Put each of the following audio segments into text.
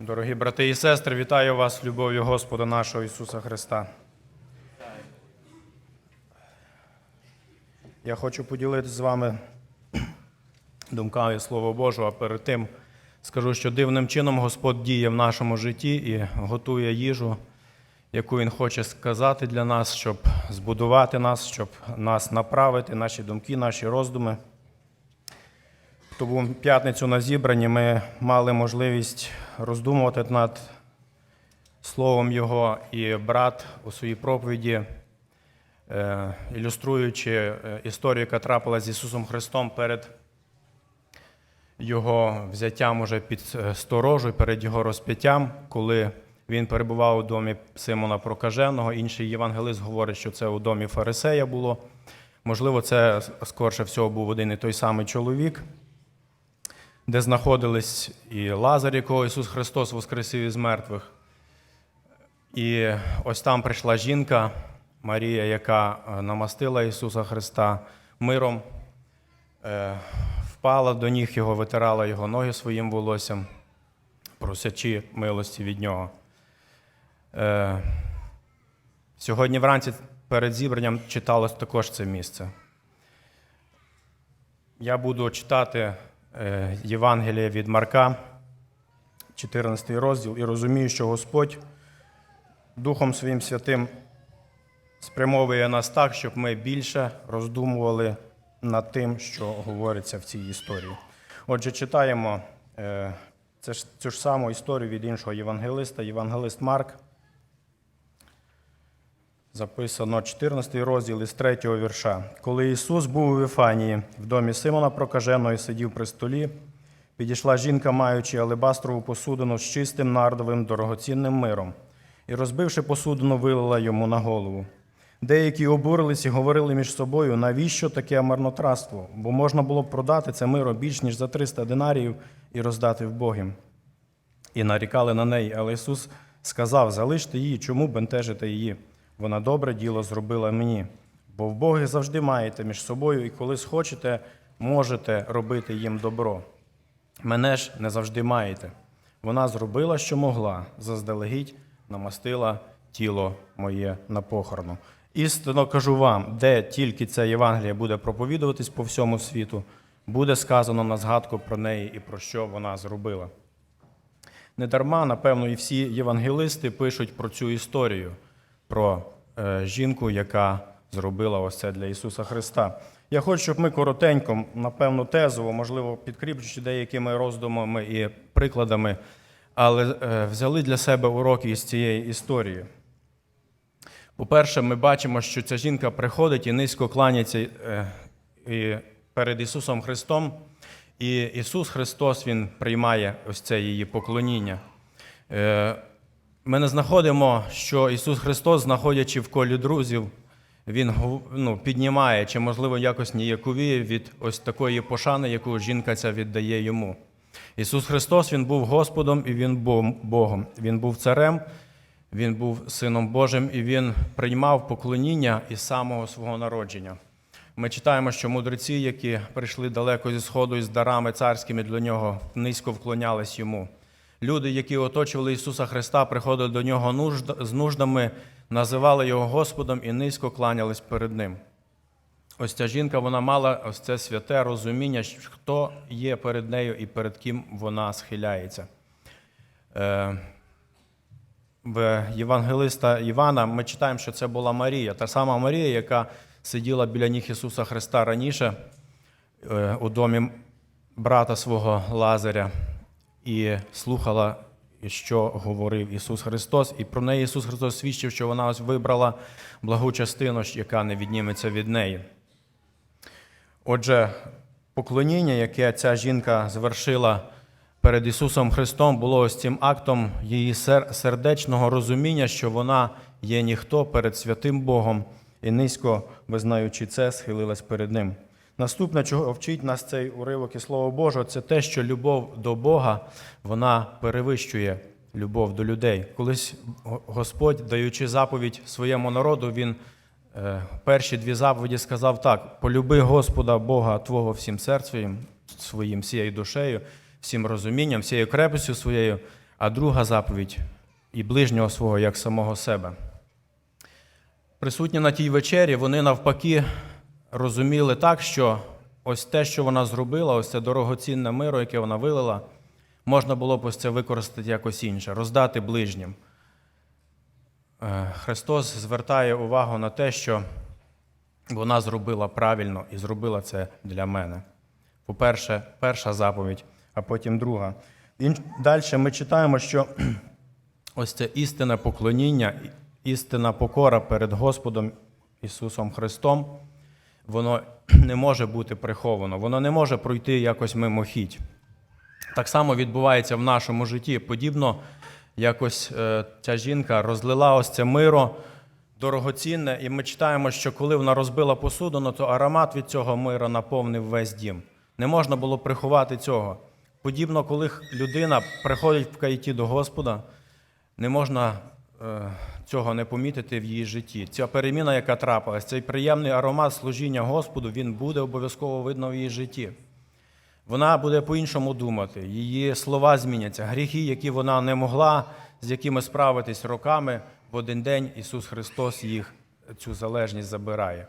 Дорогі брати і сестри, вітаю вас любов'ю Господа нашого Ісуса Христа. Я хочу поділитися з вами думками Слова Божого, а перед тим скажу, що дивним чином Господь діє в нашому житті і готує їжу, яку Він хоче сказати для нас, щоб збудувати нас, щоб нас направити, наші думки, наші роздуми. Тому п'ятницю на зібранні ми мали можливість роздумувати над словом Його, і брат у своїй проповіді, е, ілюструючи е, історію, яка трапилася з Ісусом Христом перед Його взяттям уже під е, сторожу, перед Його розп'яттям, коли він перебував у домі Симона Прокаженого. Інший євангелист говорить, що це у домі Фарисея було. Можливо, це скорше всього був один і той самий чоловік де знаходились і Лазар, якого Ісус Христос воскресив із мертвих. І ось там прийшла жінка Марія, яка е, намастила Ісуса Христа миром, е, впала до ніг Його, витирала Його ноги своїм волоссям, просячи милості від Нього. Е, Сьогодні вранці перед зібранням читалось також це місце. Я буду читати е, Євангеліє від Марка, 14 розділ, і розумію, що Господь Духом Своїм Святим спрямовує нас так, щоб ми більше роздумували над тим, що говориться в цій історії. Отже, читаємо е, цю ж саму історію від іншого євангелиста, євангелист Марк. Записано 14 розділ із 3 вірша. Коли Ісус був у Вифанії, в домі Симона Прокаженого і сидів при столі, підійшла жінка, маючи алебастрову посудину з чистим нардовим дорогоцінним миром, і, розбивши посудину, вилила йому на голову. Деякі обурились і говорили між собою, навіщо таке марнотратство? Бо можна було б продати це миро більш ніж за 300 динаріїв і роздати вбогим. І нарікали на неї, але Ісус сказав: залиште її, чому бентежите її? Вона добре діло зробила мені. Бо в Боги завжди маєте між собою, і коли схочете, можете робити їм добро. Мене ж не завжди маєте. Вона зробила, що могла, заздалегідь намастила тіло моє на похорону. Істинно кажу вам, де тільки ця Євангелія буде проповідуватись по всьому світу, буде сказано на згадку про неї і про що вона зробила. Недарма, напевно, і всі євангелисти пишуть про цю історію, про е, жінку, яка зробила ось це для Ісуса Христа. Я хочу, щоб ми коротенько, напевно, тезово, можливо, підкріплюючи деякими роздумами і прикладами, але е, взяли для себе уроки із цієї історії. По-перше, ми бачимо, що ця жінка приходить і низько кланяється е, перед Ісусом Христом, і Ісус Христос Він приймає ось це її поклоніння. Ми не знаходимо, що Ісус Христос, знаходячи в колі друзів, Він ну, піднімає чи, можливо, якось ніяковіє від ось такої пошани, яку жінка ця віддає йому. Ісус Христос Він був Господом і Він був Богом. Він був царем, Він був Сином Божим і Він приймав поклоніння із самого свого народження. Ми читаємо, що мудреці, які прийшли далеко зі сходу із дарами царськими для нього, низько вклонялись йому. Люди, які оточували Ісуса Христа, приходили до нього з нуждами, називали його Господом і низько кланялись перед Ним. Ось ця жінка вона мала ось це святе розуміння, хто є перед нею і перед ким вона схиляється. Е, в Євангелиста Івана ми читаємо, що це була Марія, та сама Марія, яка сиділа біля ніг Ісуса Христа раніше е, у домі брата свого Лазаря і слухала, що говорив Ісус Христос. І про неї Ісус Христос свідчив, що вона ось вибрала благу частину, яка не відніметься від неї. Отже, поклоніння, яке ця жінка звершила перед Ісусом Христом, було ось цим актом її сердечного розуміння, що вона є ніхто перед святим Богом, і низько, визнаючи це, схилилась перед Ним. Наступне, чого вчить нас цей уривок і Слово Боже, це те, що любов до Бога вона перевищує любов до людей. Колись Господь, даючи заповідь своєму народу, Він Е, перші дві заповіді сказав так: полюби Господа Бога Твого всім серцем своїм, всією душею, всім розумінням, всією крепостю своєю. а друга заповідь і ближнього свого як самого себе. Присутні на тій вечері, вони навпаки розуміли так, що ось те, що вона зробила, ось це дорогоцінне миро, яке вона вилила, можна було б ось це використати якось інше, роздати ближнім. Е, Христос звертає увагу на те, що вона зробила правильно і зробила це для мене. По-перше, перша заповідь, а потім друга. Далі ми читаємо, що ось це істинне поклоніння, істинна покора перед Господом Ісусом Христом, воно не може бути приховано, воно не може пройти якось мимохідь. Так само відбувається в нашому житті. Подібно, якось е, ця жінка розлила ось це миро дорогоцінне, і ми читаємо, що коли вона розбила посудину, то аромат від цього мира наповнив весь дім. Не можна було приховати цього. Подібно, коли людина приходить в каяті до Господа, не можна цього не помітити в її житті. Ця переміна, яка трапилась, цей приємний аромат служіння Господу, він буде обов'язково видно в її житті. Вона буде по-іншому думати, її слова зміняться. Гріхи, які вона не могла, з якими справитись роками, в один день Ісус Христос їх цю залежність забирає.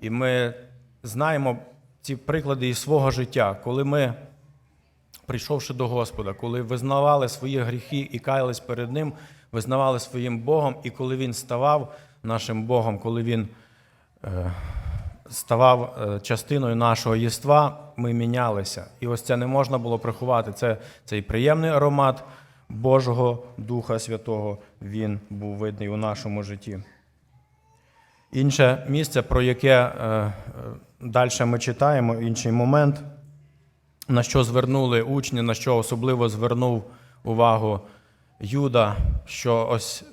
І ми знаємо ці приклади із свого життя, коли ми, прийшовши до Господа, коли визнавали свої гріхи і каялись перед Ним, визнавали своїм Богом, і коли Він ставав нашим Богом, коли Він е, ставав е, частиною нашого єства, ми мінялися. І ось це не можна було приховати. Це цей приємний аромат Божого Духа Святого, він був видний у нашому житті. Інше місце, про яке далі ми читаємо, інший момент, на що звернули учні, на що особливо звернув увагу Юда, що ось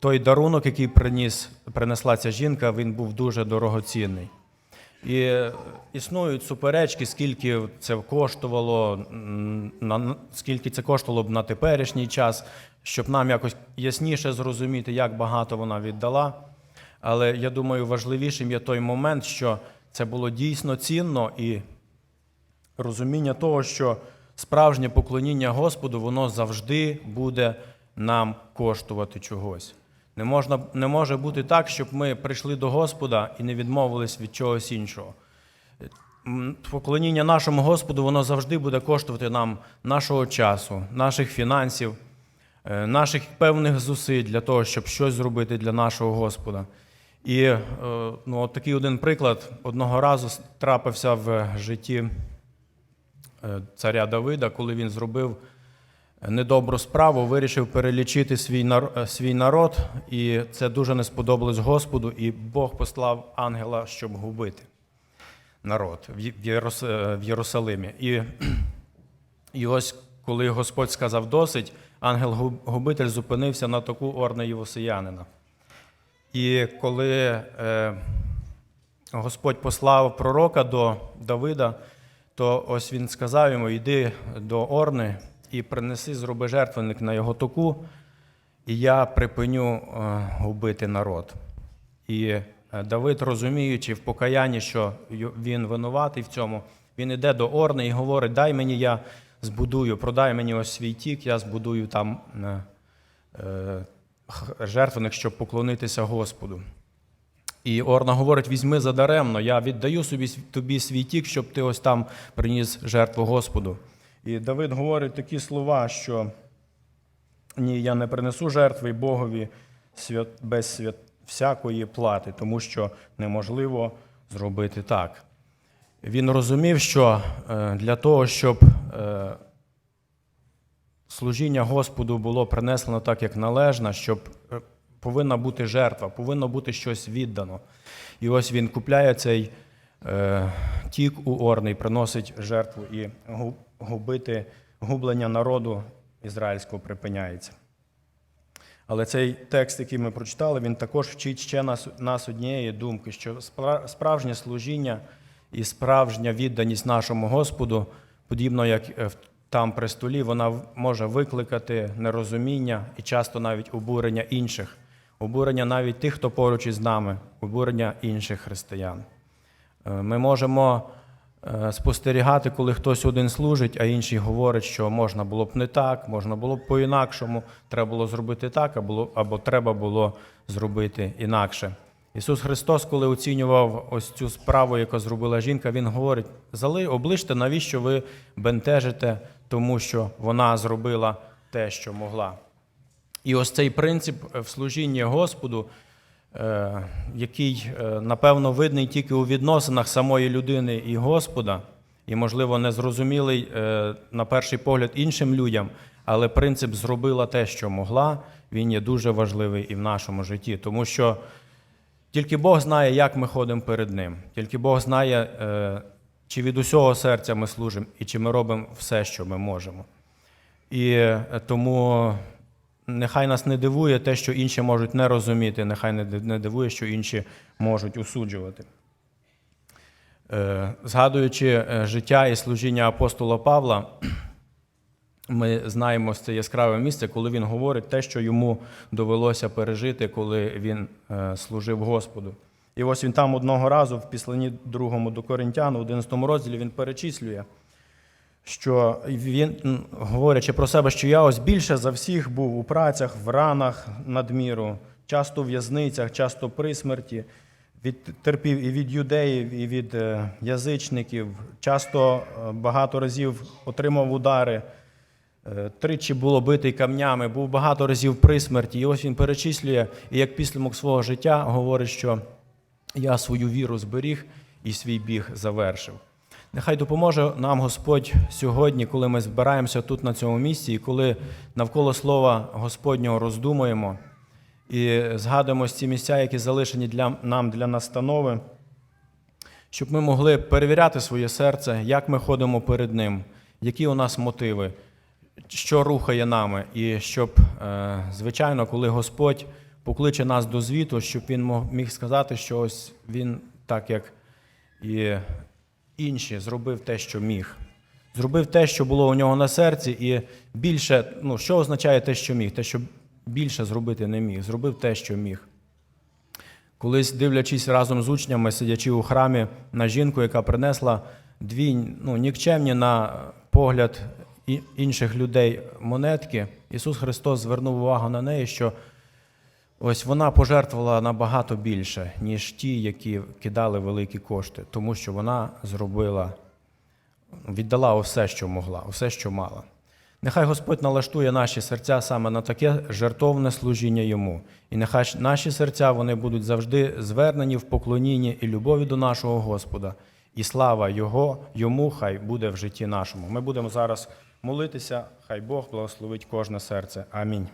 той дарунок, який приніс, принесла ця жінка, він був дуже дорогоцінний. І існують суперечки, скільки це коштувало, скільки це коштувало б на теперішній час, щоб нам якось ясніше зрозуміти, як багато вона віддала. Але я думаю, важливішим є той момент, що це було дійсно цінно і розуміння того, що справжнє поклоніння Господу, воно завжди буде нам коштувати чогось. Не, можна, не може бути так, щоб ми прийшли до Господа і не відмовились від чогось іншого. Поклоніння нашому Господу, воно завжди буде коштувати нам нашого часу, наших фінансів, е, наших певних зусиль для того, щоб щось зробити для нашого Господа. І е, ну, от такий один приклад одного разу трапився в житті царя Давида, коли він зробив недобру справу, вирішив перелічити е, свій народ, і це дуже не сподобалось Господу, і Бог послав ангела, щоб губити народ в е, Єрусалимі. І, і ось коли Господь сказав досить, ангел-губитель зупинився на таку орне Євосиянина. І коли е, Господь послав пророка до Давида, то ось він сказав йому: йди до Орни і принеси, зроби жертвенник на його току, і я припиню е, губити народ. І е, Давид, розуміючи в покаянні, що він винуватий в цьому, він іде до Орни і говорить: дай мені, я збудую, продай мені ось свій тік, я збудую там е, жертвенник, щоб поклонитися Господу. І Орна говорить: візьми задаремно, я віддаю собі тобі свій тік, щоб ти ось там приніс жертву Господу. І Давид говорить такі слова, що ні, я не принесу жертви Богові без свят, всякої плати, тому що неможливо зробити так. Він розумів, що е, для того, щоб е, служіння Господу було принесено так, як належно, щоб е, повинна бути жертва, повинно бути щось віддано. І ось він купляє цей е, тік у Орни приносить жертву, і губити гублення народу ізраїльського припиняється. Але цей текст, який ми прочитали, він також вчить ще нас, нас однієї думки, що справжнє служіння і справжня відданість нашому Господу, подібно як е, там при столі, вона може викликати нерозуміння і часто навіть обурення інших, обурення навіть тих, хто поруч із нами, обурення інших християн. Е, Ми можемо е, спостерігати, коли хтось один служить, а інший говорить, що можна було б не так, можна було б по-інакшому, треба було зробити так, або, або треба було зробити інакше. Ісус Христос, коли оцінював ось цю справу, яку зробила жінка, Він говорить: зали, оближте, навіщо ви бентежите, тому що вона зробила те, що могла. І ось цей принцип в служінні Господу, е, який, е, напевно, видний тільки у відносинах самої людини і Господа, і, можливо, незрозумілий е, на перший погляд іншим людям, але принцип зробила те, що могла, він є дуже важливий і в нашому житті, тому що тільки Бог знає, як ми ходимо перед Ним, тільки Бог знає, е, чи від усього серця ми служимо, і чи ми робимо все, що ми можемо. І е, тому нехай нас не дивує те, що інші можуть не розуміти, нехай не дивує, що інші можуть осуджувати. Е, Згадуючи е, життя і служіння апостола Павла, ми знаємо це яскраве місце, коли він говорить те, що йому довелося пережити, коли він е, служив Господу. І ось він там одного разу в післанні другому до Коринтян, в 11 розділі, він перечислює, що він, говорячи про себе, що я ось більше за всіх був у працях, в ранах надміру, часто в в'язницях, часто при смерті, від, терпів і від юдеїв, і від е, язичників, часто е, багато разів отримав удари. Е, Тричі було битий камнями, був багато разів при смерті. І ось він перечислює, і як підсумок свого життя говорить, що я свою віру зберіг і свій біг завершив. Нехай допоможе нам Господь сьогодні, коли ми збираємося тут на цьому місці, і коли навколо слова Господнього роздумуємо і згадуємо ці місця, які залишені для, нам для настанови, щоб ми могли перевіряти своє серце, як ми ходимо перед Ним, які у нас мотиви, що рухає нами, і щоб, е, звичайно, коли Господь покличе нас до звіту, щоб Він міг сказати, що ось Він, так як і інші, зробив те, що міг. Зробив те, що було у нього на серці, і більше, ну, що означає те, що міг? Те, що більше зробити не міг. Зробив те, що міг. Колись дивлячись разом з учнями, сидячи у храмі на жінку, яка принесла дві ну, нікчемні на погляд інших людей монетки, Ісус Христос звернув увагу на неї, що ось вона пожертвувала набагато більше, ніж ті, які кидали великі кошти, тому що вона зробила, віддала усе, що могла, усе, що мала. Нехай Господь налаштує наші серця саме на таке жертовне служіння йому. І нехай наші серця вони будуть завжди звернені в поклонінні і любові до нашого Господа. І слава Його, йому хай буде в житті нашому. Ми будемо зараз молитися, хай Бог благословить кожне серце. Амінь.